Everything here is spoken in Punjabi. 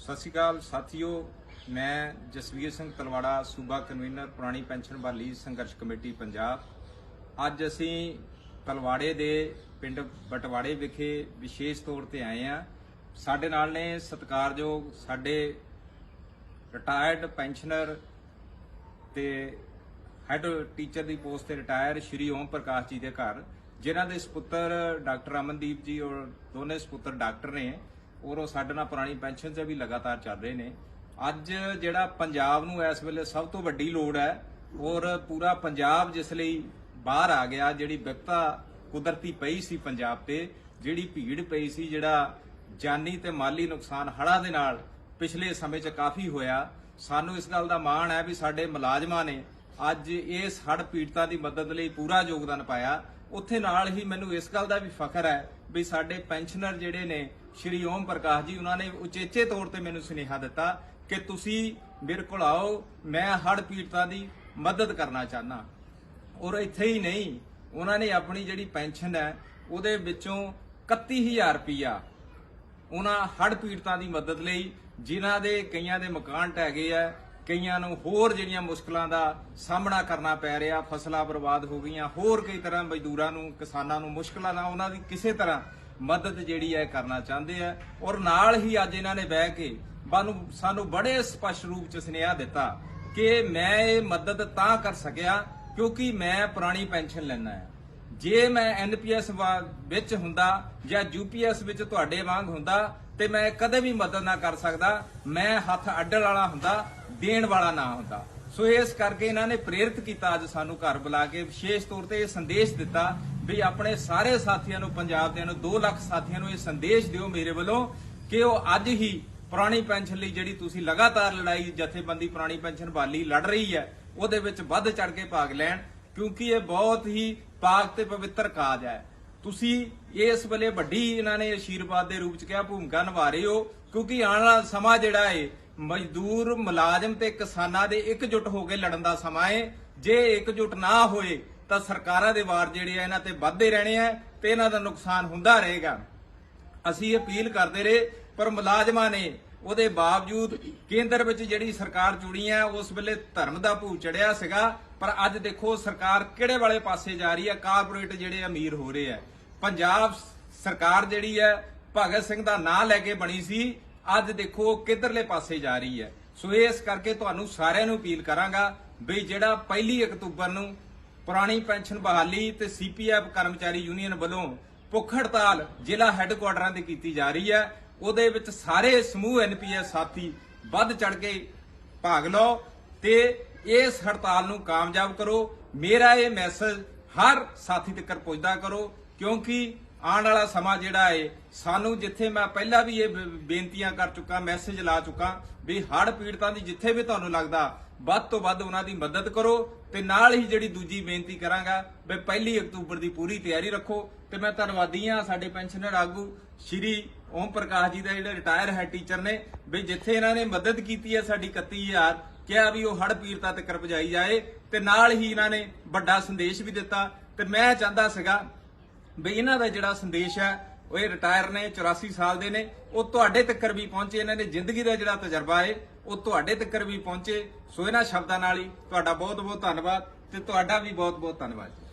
ਸਤਿ ਸ਼੍ਰੀ ਅਕਾਲ ਸਾਥੀਓ, ਮੈਂ ਜਸਵੀਰ ਸਿੰਘ ਤਲਵਾੜਾ, ਸੂਬਾ ਕਨਵੀਨਰ ਪੁਰਾਣੀ ਪੈਨਸ਼ਨ ਬਹਾਲੀ ਸੰਘਰਸ਼ ਕਮੇਟੀ, ਪੰਜਾਬ। ਅੱਜ ਅਸੀਂ ਤਲਵਾੜੇ ਦੇ ਪਿੰਡ ਬਟਵਾੜੇ ਵਿਖੇ ਵਿਸ਼ੇਸ਼ ਤੌਰ ਤੇ ਆਏ ਆ ਸਾਡੇ ਨਾਲ ਨੇ ਸਤਿਕਾਰਯੋਗ ਸਾਡੇ ਰਿਟਾਇਰਡ ਪੈਨਸ਼ਨਰ ਤੇ ਹੈਡ ਟੀਚਰ ਦੀ ਪੋਸਟ ਤੇ ਰਿਟਾਇਰ ਸ਼੍ਰੀ ਓਮ ਪ੍ਰਕਾਸ਼ ਜੀ ਦੇ ਘਰ, ਜਿਨ੍ਹਾਂ ਦੇ ਸੁਪੁੱਤਰ ਡਾਕਟਰ ਅਮਨਦੀਪ ਜੀ ਔਰ ਦੋਨੇ ਸੁਪੁੱਤਰ ਡਾਕਟਰ ਨੇ ਔਰ ਉਹ ਸਾਡੇ ਨਾਲ ਪੁਰਾਣੀ ਪੈਨਸ਼ਨ ਤੇ ਵੀ ਲਗਾਤਾਰ ਚੱਲ ਰਹੇ ਨੇ। ਅੱਜ ਜਿਹੜਾ ਪੰਜਾਬ ਨੂੰ ਇਸ ਵੇਲੇ ਸਭ ਤੋਂ ਵੱਡੀ ਲੋੜ ਹੈ, ਔਰ ਪੂਰਾ ਪੰਜਾਬ ਜਿਸ ਲਈ ਬਾਹਰ ਆ ਗਿਆ, ਜਿਹੜੀ ਵਿਪਤਾ ਕੁਦਰਤੀ ਪਈ ਸੀ ਪੰਜਾਬ ਤੇ, ਜਿਹੜੀ ਭੀੜ ਪਈ ਸੀ, ਜਿਹੜਾ ਜਾਨੀ ਤੇ ਮਾਲੀ ਨੁਕਸਾਨ ਹੜ੍ਹਾਂ ਦੇ ਨਾਲ ਪਿਛਲੇ ਸਮੇਂ 'ਚ ਕਾਫੀ ਹੋਇਆ। ਸਾਨੂੰ ਇਸ ਗੱਲ ਦਾ ਮਾਣ ਹੈ ਵੀ ਸਾਡੇ ਮੁਲਾਜ਼ਮਾਂ ਨੇ ਅੱਜ ਇਸ ਹੜ੍ਹ ਪੀੜਤਾਂ ਦੀ ਮਦਦ ਲਈ ਪੂਰਾ ਯੋਗਦਾਨ ਪਾਇਆ। ਉੱਥੇ ਨਾਲ ਹੀ ਮੈਨੂੰ ਇਸ ਗੱਲ ਦਾ ਵੀ ਫਖਰ ਹੈ ਵੀ ਸਾਡੇ ਪੈਨਸ਼ਨਰ ਜਿਹੜੇ ਨੇ ਸ਼੍ਰੀ ਓਮ ਪ੍ਰਕਾਸ਼ ਜੀ, ਉਹਨਾਂ ਨੇ ਉਚੇਚੇ ਤੌਰ ਤੇ ਮੈਨੂੰ ਸੁਨੇਹਾ ਦਿੱਤਾ ਕਿ ਤੁਸੀਂ ਮੇਰੇ ਕੋਲ ਆਓ, ਮੈਂ ਹੜ ਪੀੜਤਾਂ ਦੀ ਮਦਦ ਕਰਨਾ ਚਾਹਨਾ ਔਰ ਇੱਥੇ ਹੀ ਨਹੀਂ, ਉਹਨਾਂ ਨੇ ਆਪਣੀ ਜਿਹੜੀ ਪੈਨਸ਼ਨ ਹੈ, ਉਹਦੇ ਵਿੱਚੋਂ 31000 ਰੁਪਇਆ ਉਹਨਾਂ ਹੜ ਪੀੜਤਾਂ ਦੀ ਮਦਦ ਲਈ, ਜਿਨ੍ਹਾਂ ਦੇ ਕਈਆਂ ਦੇ ਮਕਾਨ ਢਹਿ ਗਏ ਆ, ਕਈਆਂ ਨੂੰ ਹੋਰ ਜਿਹੜੀਆਂ ਮੁਸ਼ਕਲਾਂ ਦਾ ਸਾਹਮਣਾ ਕਰਨਾ ਪੈ ਰਿਹਾ, ਫਸਲਾਂ ਬਰਬਾਦ ਹੋ ਗਈਆਂ, ਹੋਰ ਕਈ ਤਰ੍ਹਾਂ ਮਜ਼ਦੂਰਾਂ ਨੂੰ, ਕਿਸਾਨਾਂ ਨੂੰ ਮੁਸ਼ਕਲਾਂ ਨਾਲ ਉਹਨਾਂ ਦੀ ਕਿਸੇ ਤਰ੍ਹਾਂ ਮਦਦ ਜਿਹੜੀ ਹੈ ਕਰਨਾ ਚਾਹੁੰਦੇ ਆ। ਔਰ ਨਾਲ ਹੀ ਅੱਜ ਇਹਨਾਂ ਨੇ ਬਹਿ ਕੇ ਸਾਨੂੰ ਬੜੇ ਸਪਸ਼ਟ ਰੂਪ ਚ ਸੁਨੇਹਾ ਦਿੱਤਾ ਕਿ ਮੈਂ ਇਹ ਮਦਦ ਤਾਂ ਕਰ ਸਕਿਆ ਕਿਉਂਕਿ ਮੈਂ ਪੁਰਾਣੀ ਪੈਨਸ਼ਨ ਲੈਣਾ ਹੈ। ਜੇ ਮੈਂ ਐਨਪੀਐਸ ਵਿੱਚ ਹੁੰਦਾ ਜਾਂ ਯੂਪੀਐਸ ਵਿੱਚ ਤੁਹਾਡੇ ਵਾਂਗ ਹੁੰਦਾ ਤੇ ਮੈਂ ਕਦੇ ਵੀ ਮਦਦ ਨਾ ਕਰ ਸਕਦਾ, ਮੈਂ ਹੱਥ ਅੱਡਣ ਵਾਲਾ ਹੁੰਦਾ, ਦੇਣ ਵਾਲਾ ਨਾ ਹੁੰਦਾ। ਸੋ ਇਸ ਕਰਕੇ ਇਹਨਾਂ ਨੇ ਪ੍ਰੇਰਿਤ ਕੀਤਾ ਅੱਜ ਸਾਨੂੰ ਘਰ ਬੁਲਾ ਕੇ, ਵਿਸ਼ੇਸ਼ ਤੌਰ ਤੇ ਇਹ ਸੰਦੇਸ਼ ਦਿੱਤਾ ਵੀ ਆਪਣੇ ਸਾਰੇ ਸਾਥੀਆਂ ਨੂੰ, ਪੰਜਾਬ ਦੇ ਨੂੰ 2 ਲੱਖ ਸਾਥੀਆਂ ਨੂੰ ਇਹ ਸੰਦੇਸ਼ ਦਿਓ ਮੇਰੇ ਵੱਲੋਂ ਕਿ ਉਹ ਅੱਜ ਹੀ ਪੁਰਾਣੀ ਪੈਨਸ਼ਨ ਲਈ ਜਿਹੜੀ ਤੁਸੀਂ ਲਗਾਤਾਰ ਲੜਾਈ, ਜਥੇਬੰਦੀ ਪੁਰਾਣੀ ਪੈਨਸ਼ਨ ਬਾਲੀ ਲੜ ਰਹੀ ਹੈ, ਉਹਦੇ ਵਿੱਚ ਵੱਧ ਚੜ ਕੇ ਭਾਗ ਲੈਣ, ਕਿਉਂਕਿ ਇਹ ਬਹੁਤ ਹੀ ਪਾਕ ਤੇ ਪਵਿੱਤਰ ਕਾਜ ਹੈ। ਤੁਸੀਂ ਇਸ ਵੇਲੇ ਵੱਡੀ ਇਹਨਾਂ ਨੇ ਆਸ਼ੀਰਵਾਦ ਦੇ ਰੂਪ ਚ ਕਿਹਾ, ਭੂਮਿਕਾ ਨਿਭਾ ਰਹੇ ਹੋ, ਕਿਉਂਕਿ ਆਉਣ ਵਾਲਾ ਸਮਾਂ ਜਿਹੜਾ ਹੈ ਮਜ਼ਦੂਰ, ਮੁਲਾਜ਼ਮ ਤੇ ਕਿਸਾਨਾਂ ਦੇ ਇਕਜੁੱਟ ਹੋ ਕੇ ਲੜਨ ਦਾ ਸਮਾਂ ਹੈ ਜੇ ਇਕਜੁੱਟ ਨਾ ਹੋਏ ਤਾਂ ਸਰਕਾਰਾਂ ਦੇ ਵਾਰ ਜਿਹੜੇ ਆ, ਇਹਨਾਂ ਤੇ ਵੱਧਦੇ ਰਹਿਣੇ ਆ ਤੇ ਇਹਨਾਂ ਦਾ ਨੁਕਸਾਨ ਹੁੰਦਾ ਰਹੇਗਾ। ਅਸੀਂ ਅਪੀਲ ਕਰਦੇ ਰਹੇ, ਪਰ ਮੁਲਾਜ਼ਮਾਂ ਨੇ ਉਹਦੇ ਬਾਵਜੂਦ ਕੇਂਦਰ ਵਿੱਚ ਜਿਹੜੀ ਸਰਕਾਰ ਚੁਣੀ ਹੈ ਉਸ ਵੇਲੇ ਧਰਮ ਦਾ ਭੂ ਚੜਿਆ ਸੀਗਾ। ਪਰ ਅੱਜ ਦੇਖੋ, ਸਰਕਾਰ ਕਿਹੜੇ ਵਾਲੇ ਪਾਸੇ ਜਾ ਰਹੀ ਹੈ ਕਾਰਪੋਰੇਟ ਜਿਹੜੇ ਅਮੀਰ ਹੋ ਰਹੇ ਆ। ਪੰਜਾਬ ਸਰਕਾਰ ਜਿਹੜੀ ਹੈ ਭਗਤ ਸਿੰਘ ਦਾ ਨਾਂ ਲੈ ਕੇ ਬਣੀ ਸੀ। ਅੱਜ ਦੇਖੋ ਕਿੱਧਰਲੇ ਪਾਸੇ ਜਾ ਰਹੀ ਹੈ ਸੋ ਇਸ ਕਰਕੇ ਤੁਹਾਨੂੰ ਸਾਰਿਆਂ ਨੂੰ ਅਪੀਲ ਕਰਾਂਗਾ ਵੀ ਜਿਹੜਾ ਪਹਿਲੀ ਅਕਤੂਬਰ ਨੂੰ ਪੁਰਾਣੀ ਪੈਨਸ਼ਨ ਬਹਾਲੀ ਤੇ ਸੀਪੀਐਫ ਕਰਮਚਾਰੀ ਯੂਨੀਅਨ ਵੱਲੋਂ ਭੁੱਖ ਹੜਤਾਲ ਜ਼ਿਲ੍ਹਾ ਹੈੱਡਕੁਆਟਰਾਂ ਤੇ ਕੀਤੀ ਜਾ ਰਹੀ ਹੈ। ਉਹਦੇ ਵਿੱਚ ਸਾਰੇ ਸਮੂਹ ਐਨਪੀਐਸ ਸਾਥੀ ਵੱਧ ਚੜ ਕੇ ਭਾਗ ਲਓ ਤੇ ਇਸ ਹੜਤਾਲ ਨੂੰ ਕਾਮਯਾਬ ਕਰੋ। ਮੇਰਾ ਇਹ ਮੈਸੇਜ ਹਰ ਸਾਥੀ ਤੱਕ ਪਹੁੰਚਦਾ ਕਰੋ, ਕਿਉਂਕਿ ਆਉਣ ਵਾਲਾ ਸਮਾਂ ਜਿਹੜਾ ਹੈ, ਸਾਨੂੰ ਜਿੱਥੇ ਮੈਂ ਪਹਿਲਾਂ ਵੀ ਇਹ ਬੇਨਤੀਆਂ ਕਰ ਚੁੱਕਾ, ਮੈਸੇਜ ਲਾ ਚੁੱਕਾ ਵੀ ਹੜ੍ਹ ਪੀੜਤਾਂ ਦੀ ਜਿੱਥੇ ਵੀ ਤੁਹਾਨੂੰ ਲੱਗਦਾ ਵੱਧ ਤੋਂ ਵੱਧ ਉਹਨਾਂ ਦੀ ਮਦਦ ਕਰੋ ਤੇ ਨਾਲ ਹੀ ਜਿਹੜੀ ਦੂਜੀ ਬੇਨਤੀ ਕਰਾਂਗਾ ਵੀ ਪਹਿਲੀ ਅਕਤੂਬਰ ਦੀ ਪੂਰੀ ਤਿਆਰੀ ਰੱਖੋ ਤੇ ਮੈਂ ਧੰਨਵਾਦੀ ਹਾਂ ਸਾਡੇ ਪੈਨਸ਼ਨਰ ਆਗੂ ਸ਼੍ਰੀ ਓਮ ਪ੍ਰਕਾਸ਼ ਜੀ ਦਾ ਜਿਹੜੇ ਰਿਟਾਇਰ ਹੈ ਟੀਚਰ ਨੇ, ਵੀ ਜਿੱਥੇ ਇਹਨਾਂ ਨੇ ਮਦਦ ਕੀਤੀ ਹੈ ਸਾਡੀ 31000 ਕਿਹਾ ਵੀ ਉਹ ਹੜ ਪੀੜਤਾਂ ਤੱਕ ਪਹੁੰਚਾਈ ਜਾਏ ਤੇ ਨਾਲ ਹੀ ਇਹਨਾਂ ਨੇ ਵੱਡਾ ਸੰਦੇਸ਼ ਵੀ ਦਿੱਤਾ ਤੇ ਮੈਂ ਚਾਹੁੰਦਾ ਸੀਗਾ ਵੀ ਇਹਨਾਂ ਦਾ ਜਿਹੜਾ ਸੰਦੇਸ਼ ਹੈ, ਉਹ ਇਹ ਰਿਟਾਇਰ ਨੇ 84 ਸਾਲ ਦੇ ਨੇ, ਉਹ ਤੁਹਾਡੇ ਤੱਕ ਵੀ ਪਹੁੰਚੇ, ਇਹਨਾਂ ਦੇ ਜ਼ਿੰਦਗੀ ਦਾ ਜਿਹੜਾ ਤਜਰਬਾ ਹੈ ਉਹ ਤੁਹਾਡੇ ਤੱਕ ਵੀ ਪਹੁੰਚੇ। ਸੋ ਇਹਨਾਂ ਸ਼ਬਦਾਂ ਨਾਲ ਹੀ ਤੁਹਾਡਾ ਬਹੁਤ ਬਹੁਤ ਧੰਨਵਾਦ ਤੇ ਤੁਹਾਡਾ ਵੀ ਬਹੁਤ ਬਹੁਤ ਧੰਨਵਾਦ ਜੀ।